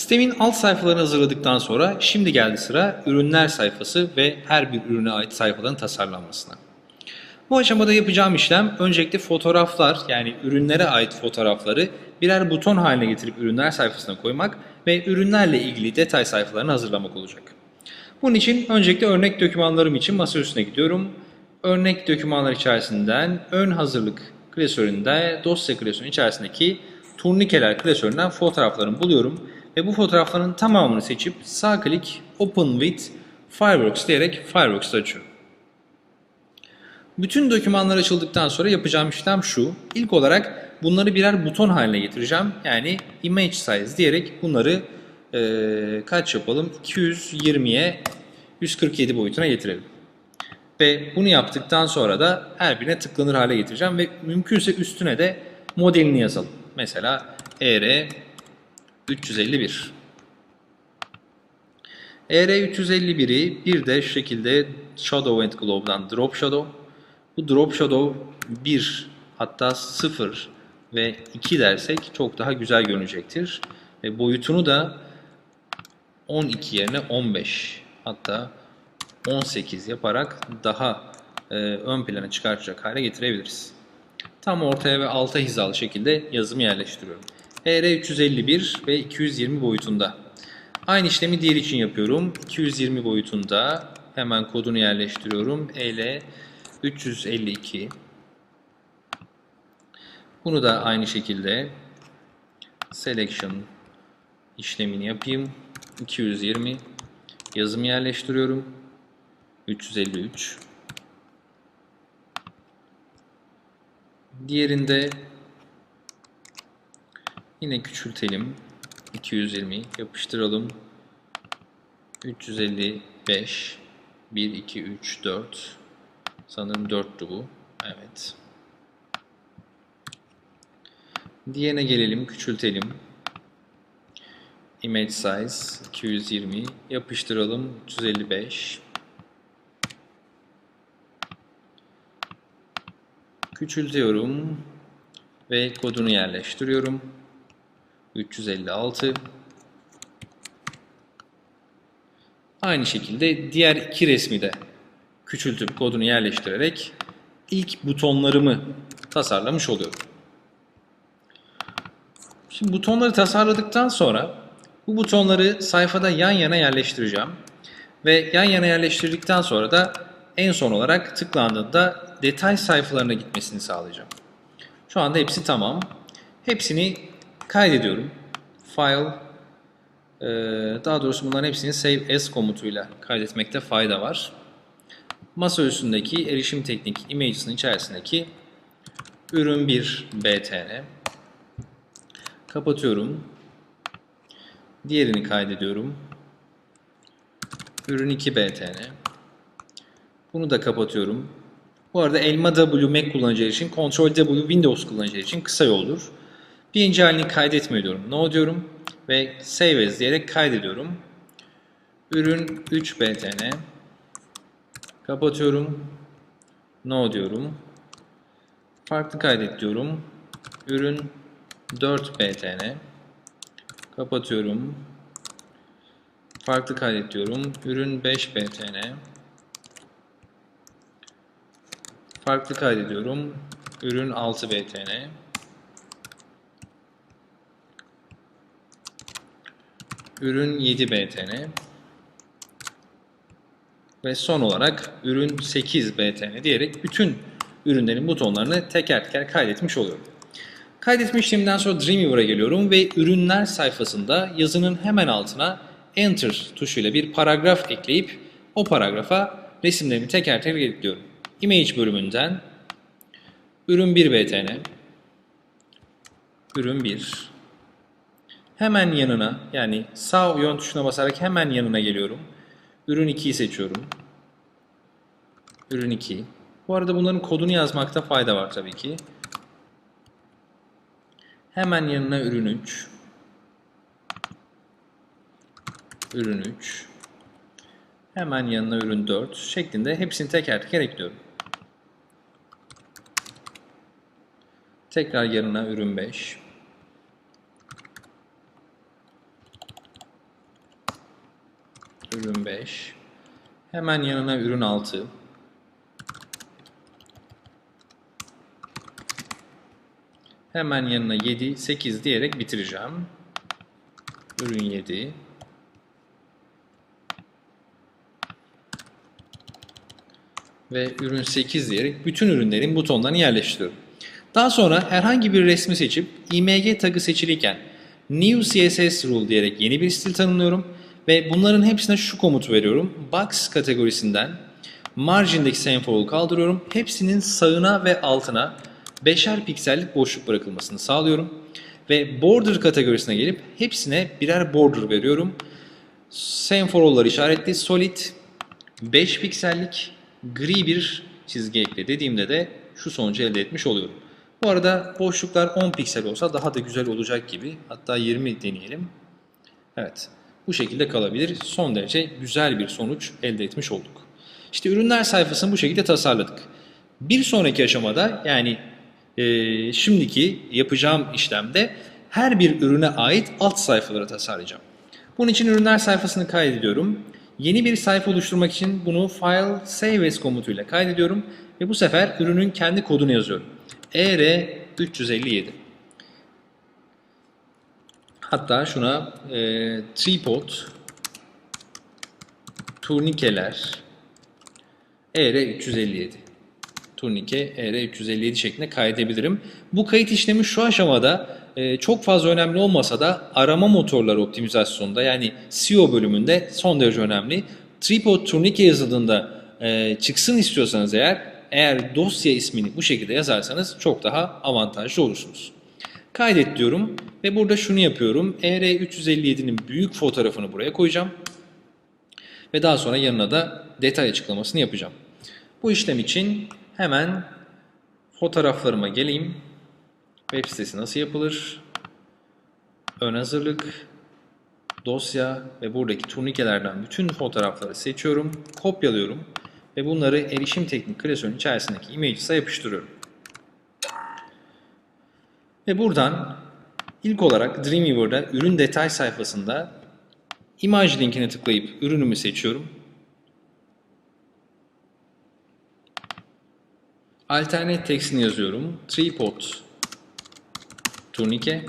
Sistemin alt sayfalarını hazırladıktan sonra şimdi geldi sıra ürünler sayfası ve her bir ürüne ait sayfaların tasarlanmasına. Bu aşamada yapacağım işlem öncelikle fotoğraflar yani ürünlere ait fotoğrafları birer buton haline getirip ürünler sayfasına koymak ve ürünlerle ilgili detay sayfalarını hazırlamak olacak. Bunun için öncelikle örnek dokümanlarım için masa üstüne gidiyorum. Örnek dokümanlar içerisinden ön hazırlık klasöründe dosya klasörünün içerisindeki turnikeler klasöründen fotoğraflarımı buluyorum ve bu fotoğrafların tamamını seçip sağ klik Open with Fireworks diyerek Fireworks'ı açıyorum. Bütün dokümanlar açıldıktan sonra yapacağım işlem şu. İlk olarak bunları birer buton haline getireceğim. Yani image size diyerek bunları eee, kaç yapalım? 220'ye 147 boyutuna getirelim. Ve bunu yaptıktan sonra da her birine tıklanır hale getireceğim ve mümkünse üstüne de modelini yazalım. Mesela ER 351. ER351'i bir de şu şekilde Shadow and Globe'dan Drop Shadow. Bu Drop Shadow 1 hatta 0 ve 2 dersek çok daha güzel görünecektir. Ve boyutunu da 12 yerine 15 hatta 18 yaparak daha e, ön plana çıkartacak hale getirebiliriz. Tam ortaya ve alta hizalı şekilde yazımı yerleştiriyorum. ER351 ve 220 boyutunda. Aynı işlemi diğer için yapıyorum. 220 boyutunda hemen kodunu yerleştiriyorum. EL 352. Bunu da aynı şekilde selection işlemini yapayım. 220 yazımı yerleştiriyorum. 353. Diğerinde yine küçültelim. 220 yapıştıralım. 355 1 2 3 4 sanırım 4'tü bu. Evet. Diğerine gelelim, küçültelim. Image size 220 yapıştıralım 355 küçültüyorum ve kodunu yerleştiriyorum 356 aynı şekilde diğer iki resmi de küçültüp kodunu yerleştirerek ilk butonlarımı tasarlamış oluyorum. Şimdi butonları tasarladıktan sonra bu butonları sayfada yan yana yerleştireceğim. Ve yan yana yerleştirdikten sonra da en son olarak tıklandığında detay sayfalarına gitmesini sağlayacağım. Şu anda hepsi tamam. Hepsini kaydediyorum. File, e, daha doğrusu bunların hepsini Save As komutuyla kaydetmekte fayda var. Masa üstündeki erişim teknik images'ın içerisindeki ürün 1 btn kapatıyorum. Diğerini kaydediyorum. Ürün 2 btn. Bunu da kapatıyorum. Bu arada elma W Mac kullanıcıları için, Ctrl W Windows kullanıcıları için kısa yoldur. Birinci halini kaydetme diyorum. No diyorum ve Save As diyerek kaydediyorum. Ürün 3 btn. Kapatıyorum. No diyorum. Farklı kaydet diyorum. Ürün 4 btn. Kapatıyorum. Farklı kaydet diyorum. Ürün 5 btn. Farklı kaydediyorum. Ürün 6 btn. Ürün 7 btn. Ve son olarak ürün 8 btn diyerek bütün ürünlerin butonlarını teker teker kaydetmiş oluyorum. Kaydetme işleminden sonra Dreamweaver'a geliyorum ve ürünler sayfasında yazının hemen altına Enter tuşuyla bir paragraf ekleyip o paragrafa resimlerimi teker teker ekliyorum. Image bölümünden ürün 1 btn ürün 1 hemen yanına yani sağ yön tuşuna basarak hemen yanına geliyorum. Ürün 2'yi seçiyorum. Ürün 2. Bu arada bunların kodunu yazmakta fayda var tabii ki. Hemen yanına ürün 3. Ürün 3. Hemen yanına ürün 4 şeklinde hepsini teker teker ekliyorum. Tekrar yanına ürün 5. ürün 5. Hemen yanına ürün 6. Hemen yanına 7, 8 diyerek bitireceğim. Ürün 7. Ve ürün 8 diyerek bütün ürünlerin butonlarını yerleştiriyorum. Daha sonra herhangi bir resmi seçip img tagı seçiliyken new css rule diyerek yeni bir stil tanımlıyorum ve bunların hepsine şu komutu veriyorum. Box kategorisinden margindeki semafolu kaldırıyorum. Hepsinin sağına ve altına 5'er piksellik boşluk bırakılmasını sağlıyorum. Ve border kategorisine gelip hepsine birer border veriyorum. Semforollar işaretli solid 5 piksellik gri bir çizgi ekle dediğimde de şu sonucu elde etmiş oluyorum. Bu arada boşluklar 10 piksel olsa daha da güzel olacak gibi. Hatta 20 deneyelim. Evet. Bu şekilde kalabilir. Son derece güzel bir sonuç elde etmiş olduk. İşte ürünler sayfasını bu şekilde tasarladık. Bir sonraki aşamada yani e, şimdiki yapacağım işlemde her bir ürüne ait alt sayfaları tasarlayacağım. Bunun için ürünler sayfasını kaydediyorum. Yeni bir sayfa oluşturmak için bunu file save as komutuyla kaydediyorum ve bu sefer ürünün kendi kodunu yazıyorum. ER357. Hatta şuna e, tripod, turnikeler, ER357. Turnike ER357 şeklinde kaydedebilirim. Bu kayıt işlemi şu aşamada e, çok fazla önemli olmasa da arama motorları optimizasyonunda yani SEO bölümünde son derece önemli. Tripod turnike yazıldığında e, çıksın istiyorsanız eğer eğer dosya ismini bu şekilde yazarsanız çok daha avantajlı olursunuz. Kaydet diyorum ve burada şunu yapıyorum. ER357'nin büyük fotoğrafını buraya koyacağım. Ve daha sonra yanına da detay açıklamasını yapacağım. Bu işlem için hemen fotoğraflarıma geleyim. Web sitesi nasıl yapılır? Ön hazırlık, dosya ve buradaki turnikelerden bütün fotoğrafları seçiyorum, kopyalıyorum ve bunları erişim teknik klasörün içerisindeki images'a yapıştırıyorum. Ve buradan ilk olarak Dreamweaver'da ürün detay sayfasında imaj linkine tıklayıp ürünümü seçiyorum. Alternate text'ini yazıyorum. Tripod turnike.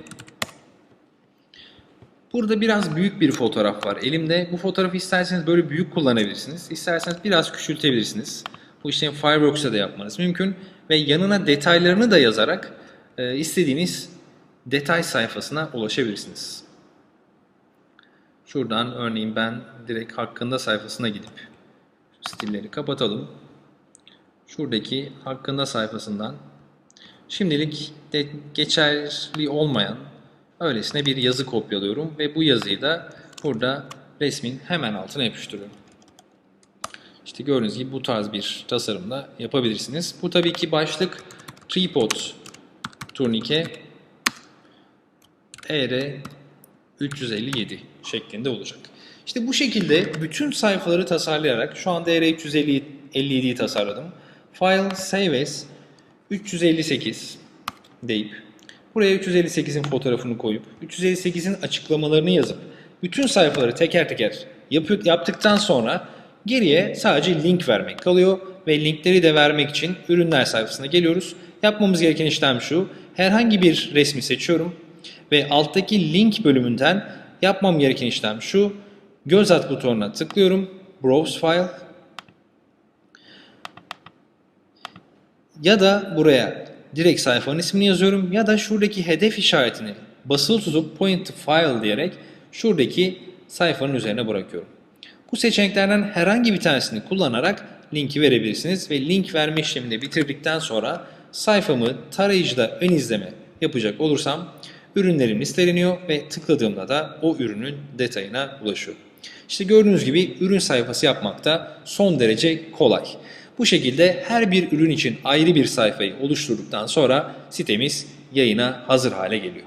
Burada biraz büyük bir fotoğraf var elimde. Bu fotoğrafı isterseniz böyle büyük kullanabilirsiniz. İsterseniz biraz küçültebilirsiniz. Bu işlemi Fireworks'ta da yapmanız mümkün. Ve yanına detaylarını da yazarak e, istediğiniz detay sayfasına ulaşabilirsiniz. Şuradan örneğin ben direkt hakkında sayfasına gidip stilleri kapatalım. Şuradaki hakkında sayfasından şimdilik de geçerli olmayan öylesine bir yazı kopyalıyorum ve bu yazıyı da burada resmin hemen altına yapıştırıyorum. İşte gördüğünüz gibi bu tarz bir tasarımda yapabilirsiniz. Bu tabii ki başlık tripod turnike ER 357 şeklinde olacak. İşte bu şekilde bütün sayfaları tasarlayarak şu anda ER 357'yi tasarladım. File Save As 358 deyip buraya 358'in fotoğrafını koyup 358'in açıklamalarını yazıp bütün sayfaları teker teker yaptıktan sonra geriye sadece link vermek kalıyor ve linkleri de vermek için ürünler sayfasına geliyoruz. Yapmamız gereken işlem şu. Herhangi bir resmi seçiyorum ve alttaki link bölümünden yapmam gereken işlem şu. Göz at butonuna tıklıyorum. Browse file Ya da buraya direkt sayfanın ismini yazıyorum ya da şuradaki hedef işaretini basılı tutup point to file diyerek şuradaki sayfanın üzerine bırakıyorum. Bu seçeneklerden herhangi bir tanesini kullanarak linki verebilirsiniz ve link verme işlemini bitirdikten sonra sayfamı tarayıcıda ön izleme yapacak olursam ürünlerim listeleniyor ve tıkladığımda da o ürünün detayına ulaşıyorum. İşte gördüğünüz gibi ürün sayfası yapmak da son derece kolay. Bu şekilde her bir ürün için ayrı bir sayfayı oluşturduktan sonra sitemiz yayına hazır hale geliyor.